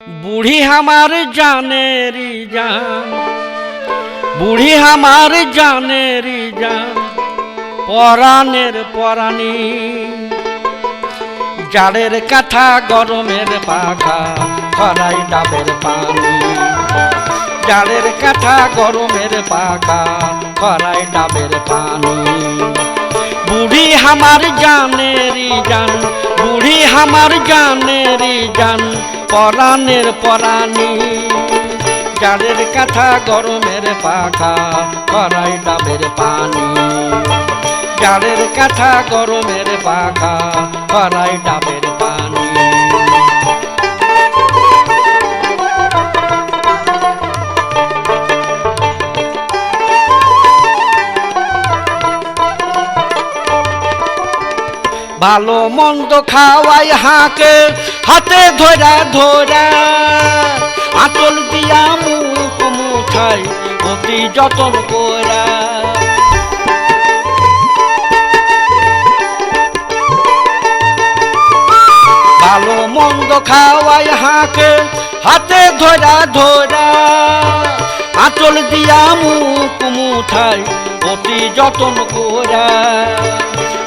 বুড়ি আমার জানেরি জান, বুড়ি আমার জানেরি জান, পরাণের পরাণী। জাড়ের কাঠা গরমের পাখা খরাই ডাবের পানি। জাড়ের কাঠা গরমের পাখা খরাই ডাবের পানি। বুড়ি আমার জানেরি জান, বুড়ি আমার জানেরি জান পরাণের পরাণী। গাড়ের কাঁথা গরমের পাখা করাই ডাবের পানি। গাড়ের কাঁথা গরমের পাখা করাই ডাবের পানি ভালো মন্দ খাওয়াই হাঁকে, হাতে ধরা ধরা। আঁচল দিয়া মুখ মুঠাই অতি যতন করা। ভালো মন্দ খাওয়াই হাঁকে, হাতে ধরা ধরা। আঁচল দিয়া মুখ মুঠাই অতি যতন করা।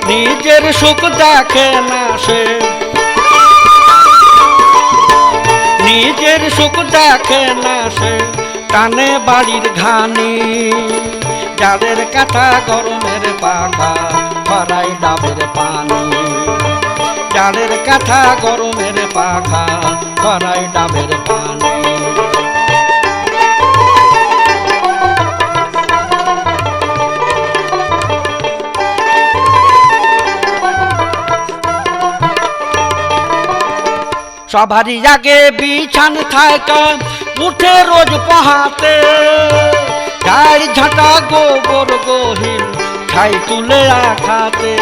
নিজের সুখ দেখে না সে। নিজের সুখ দেখে না সে। টানে বাড়ির ঘানি, যাদের কাঠা গরমের পাখা খরাই ডাবের পানি। যাদের কাঠা গরমের পাখা খরাই ডাবের পানি। সবারই আগে বিছান থাকা, উঠে রোজ পহাতে গাই ঝাঁটা গোবর গহিল খাই তুলে আখাতে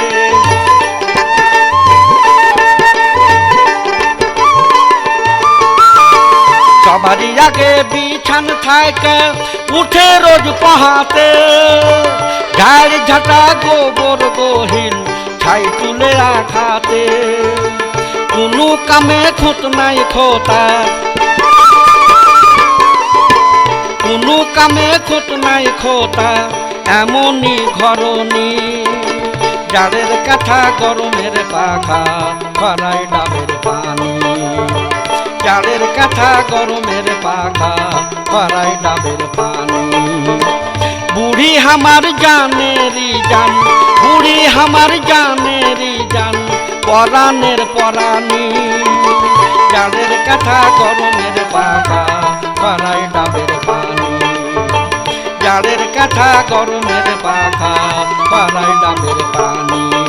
সবারই আগে বিছান থাকা, উঠে রোজ পহাতে গাড়ি ঝাঁটা গোবর গহিল ছাই তুলে আখাতে কোনো কামে খুঁত নাই খোতা। কোনো কামে খুঁত নাই খোতা, এমনই ঘরনি। জাড়ের কাঠা গরমের পাখা খরাই ডাবের পানি। জাড়ের কাঠা গরমের পাখা খরাই ডাবের পানি। বুড়ি আমার জানেরি জান, বুড়ি আমার জানেরি জান পরাণের পরাণী। জালের কাঠা গরমের পাখা খরাই ডাবের পানি। জালের কাঠা গরমের পাখা খরাই ডাবের পানি।